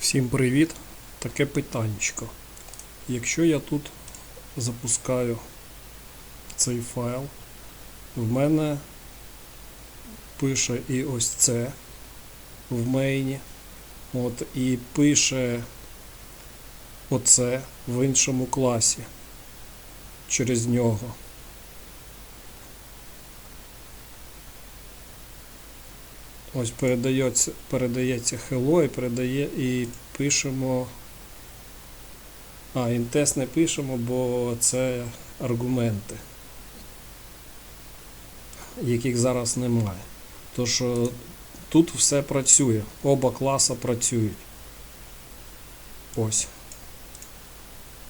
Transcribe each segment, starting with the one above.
Всім привіт! Таке питаннячко. Якщо я тут запускаю цей файл, в мене пише і ось це в мейні, от, і пише оце в іншому класі через нього. Ось передається, передається hello і передає і пишемо. А, інтест не пишемо, бо це аргументи, яких зараз немає. Тож е, тут все працює, оба класи працюють. Ось.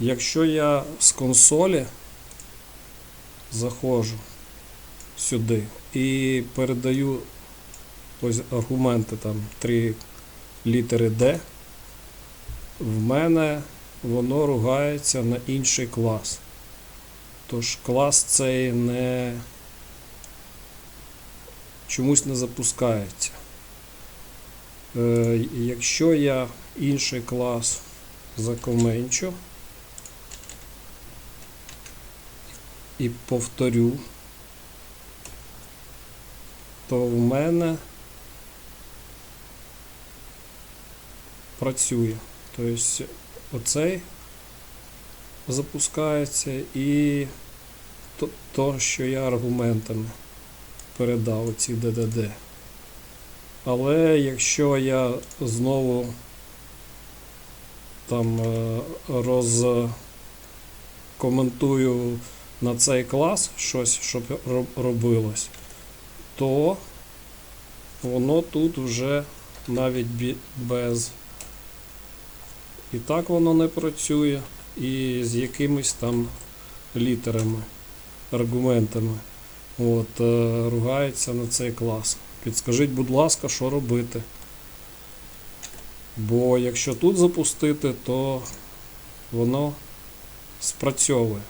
Якщо я з консолі заходжу сюди і передаю ось аргументи там три літери D, в мене воно ругається на інший клас. Тож клас цей не чомусь не запускається. Е, якщо я інший клас закоменчу і повторю, то в мене працює. Тобто оцей запускається і то, то, що я аргументами передав оці DDD. Але якщо я знову там е, розкоментую на цей клас щось, щоб робилось, то воно тут вже навіть без і так воно не працює, і з якимись там літерами, аргументами. От, е, ругається на цей клас. Підскажіть, будь ласка, що робити. Бо якщо тут запустити, то воно спрацьовує.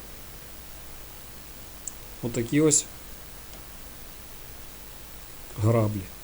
Отакі ось граблі.